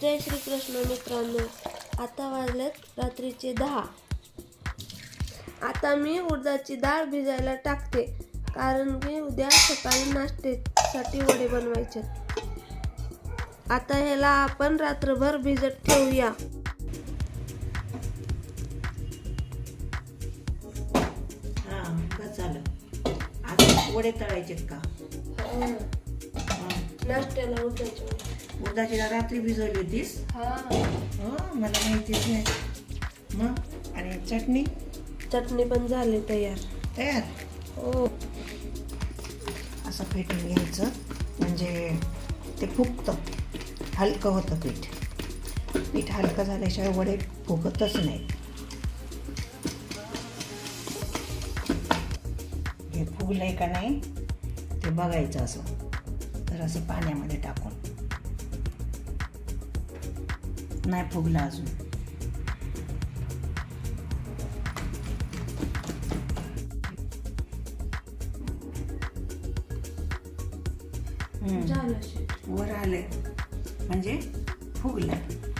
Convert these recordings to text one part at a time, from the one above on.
जय श्रीकृष्ण मित्रांनो. आता वाजलेत रात्रीचे दहा. आता मी उडदाची डाळ भिजायला टाकते कारण की उद्या सकाळी नाश्त्यासाठी वडे बनवायचे. आता ह्याला आपण रात्रभर भिजत ठेवूया. हा झालं. आता वडे तळायचेत का. नाश्त्याला डाळ रात्री भिजवली होतीस? हा. मला माहितीच नाही मग? आणि चटणी? चटणी पण झाली तयार. तयार? हो. असं फेटून घ्यायचं. म्हणजे ते फुगतं. हलकं होतं पीठ. पीठ हलकं झाल्याशिवाय वडे फुगतच नाहीत. हे फुगलंय का नाही? ते बघायचं असं. तर असं पाण्यामध्ये टाकून. नाही फुगलं अजून. वर आले म्हणजे फुगलं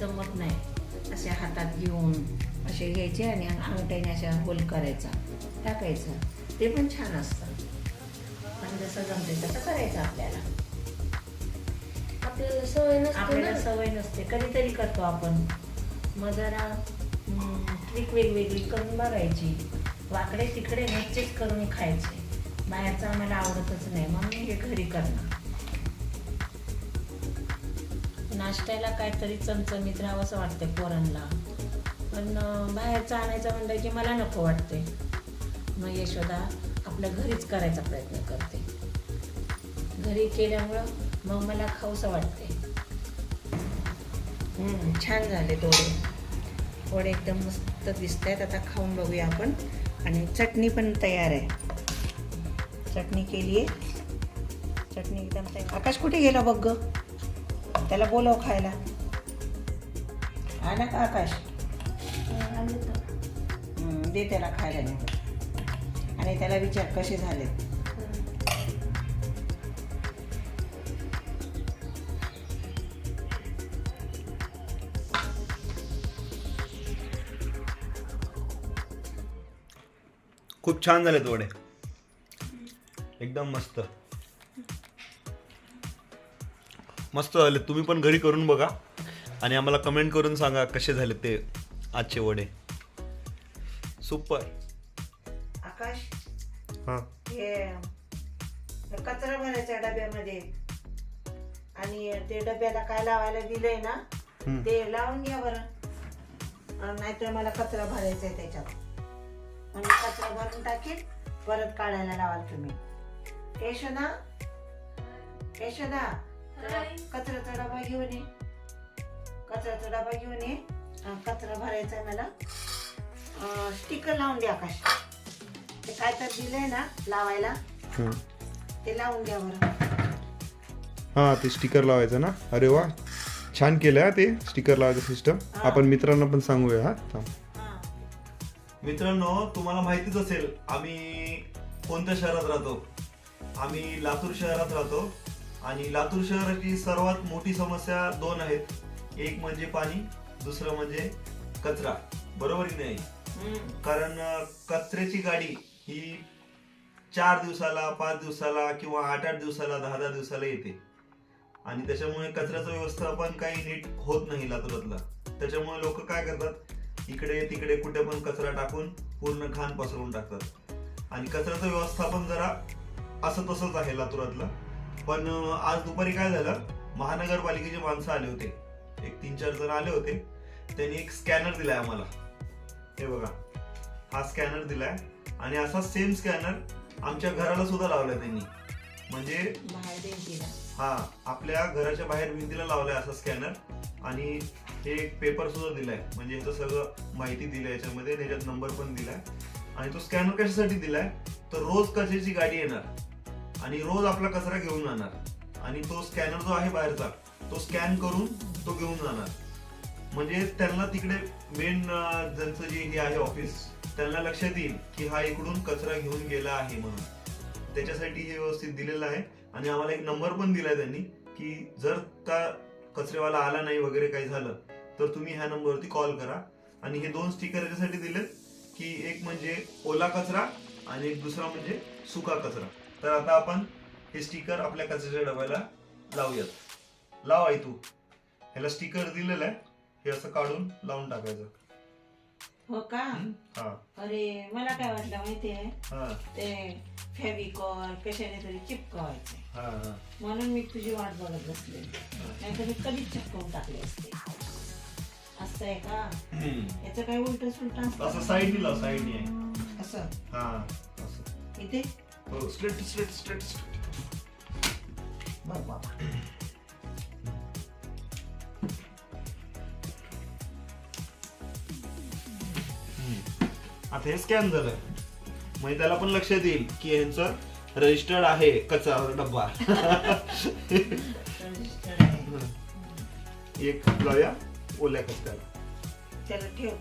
जमत नाही. अशा हातात घेऊन असे घ्यायचे आणि अंगठ्याने अशा होल करायचा. टाकायचं. ते पण छान असतं. पण जसं जमते तसं करायचं आपल्याला. आपल्याला सवय नसते आपल्याला सवय नसते. कधीतरी करतो आपण. मग जरा ट्रिक वेगवेगळी करून बघायची. वाकडे तिकडे ह्याचेच करून खायचे. बाहेरचं आम्हाला आवडतच नाही. म्हणून हे घरी करणं नाश्त्याला काहीतरी चमचमीत राहावं असं वाटतं पोरांना. पण बाहेरचं आणायचं म्हणलं की मला नको वाटते मग यशोदा आपल्या घरीच करायचा प्रयत्न करते. घरी केल्यामुळं मग मला खाऊसं वाटते. छान झाले थोडे थोडे एकदम मस्त दिसत आहेत आता खाऊन बघूया आपण. आणि चटणी पण तयार आहे. चटणी केली आहे चटणी एकदम तयार. आकाश कुठे गेला बघ ग? त्याला बोलव खायला. आला का आकाश. दे त्याला खायला नाही आणि त्याला विचार कसे झाले. खूप छान झालेत वडे. एकदम मस्त. मस्त झाले. तुम्ही पण घरी करून बघा. आणि आम्हाला कमेंट करून सांगा कसे झाले ते आजचे वडे. सुपर आकाश? हां. हे कचरा भरायचा डब्यामध्ये. आणि ते डब्याला काय लावायला दिलंय ना हम्म. ते लावून घ्या बरं. नाहीतर मला कचरा भरायचा आहे त्याच्यात. आणि कचरा भरून टाकीन परत काढायला लावाल तुम्ही. यशोदा यशोदा कचऱ्याचा डबा घेऊन ये. कचऱ्याचा डबा घेऊन ये. कचरा भरायचा आहे मला. स्टिकर लावून द्या आकाश. ते काय तर दिलंय ना लावायला. ते लावून द्या बरं. हां ते स्टिकर लावायचं ना? अरे वा. छान केलं हा ते स्टिकर लावायचं सिस्टम आपण मित्रांना पण सांगूया हा. थांब. हां. मित्रांनो तुम्हाला माहितीच असेल आम्ही कोणत्या शहरात राहतो? आम्ही लातूर शहरात राहतो. आणि लातूर शहराची सर्वात मोठी समस्या दोन आहेत. एक म्हणजे पाणी दुसरं म्हणजे कचरा. बरोबर की नाही. कारण कचऱ्याची गाडी ही चार दिवसाला पाच दिवसाला किंवा आठ आठ दिवसाला दहा दहा दिवसाला येते. आणि त्याच्यामुळे कचऱ्याचं व्यवस्थापन काही नीट होत नाही लातूरातला. त्याच्यामुळे लोक काय करतात? इकडे तिकडे कुठे पण कचरा टाकून पूर्ण घाण पसरवून टाकतात. आणि कचऱ्याचं व्यवस्थापन जरा असं तसंच आहे लातूरातलं. पण आज दुपारी काय झालं? महानगरपालिकेचे माणसं आले होते. एक तीन चार जण आले होते. त्यांनी एक स्कॅनर दिलाय आम्हाला. हे बघा. हा स्कॅनर दिलाय आणि असा सेम स्कॅनर आमच्या घराला सुद्धा लावलाय त्यांनी. म्हणजे हा आपल्या घराच्या बाहेर भिंतीला लावलाय असा स्कॅनर आणि हे एक पेपर सुद्धा दिलाय. म्हणजे ह्याचं सगळं माहिती दिलाय याच्यामध्ये आणि ह्याच्यात नंबर पण दिलाय. आणि तो स्कॅनर कशासाठी दिलाय? तर रोज कचऱ्याची गाडी येणार? आणि रोज आपला कचरा घेऊन जाणार. आणि तो स्कॅनर जो आहे बाहेरचा तो स्कॅन करून तो घेऊन जाणार. म्हणजे त्यांना तिकडे मेन ज्यांचं जे हे आहे ऑफिस त्यांना लक्षात येईल की हा इकडून कचरा घेऊन गेला आहे म्हणून. त्याच्यासाठी हे व्यवस्थित दिलेलं आहे. आणि आम्हाला एक नंबर पण दिलाय त्यांनी की जर का कचरेवाला आला नाही वगैरे काही झालं तर तुम्ही ह्या नंबरवरती कॉल करा. आणि हे दोन स्टिकर याच्यासाठी दिलेत की एक म्हणजे ओला कचरा आणि एक दुसरा म्हणजे सुका कचरा. तर आता आपण हे स्टिकर आपल्या कचऱ्याच्या डब्याला लावूयात. लाव आई तू. ह्याला स्टिकर दिलेलं आहे. हे असं काढून लावून टाकायचं. हो का? हा. अरे मला काय वाटलं माहितीये? हा. ते फेविकॉल कशाने तरी चिपकवायचे. हा हा. म्हणून मी तुझी वाट बघत बसले. नाही तर मी कधीच चिपकवून टाकले असते. असं आहे का? हम्म. याचं काय उलट सुलट असं साईडनी लाव साईडनी आहे असं? हा असं. इथे? हो स्ट्रेट स्ट्रेट स्ट्रेट स्ट्रेट. बघ बाबा आता हे स्कॅन झालं. म्हणजे त्याला पण लक्षात येईल की यांचं रजिस्टर्ड आहे कचरा डब्बा. एक लावूया ओल्या कचऱ्याला. त्याला ठेव.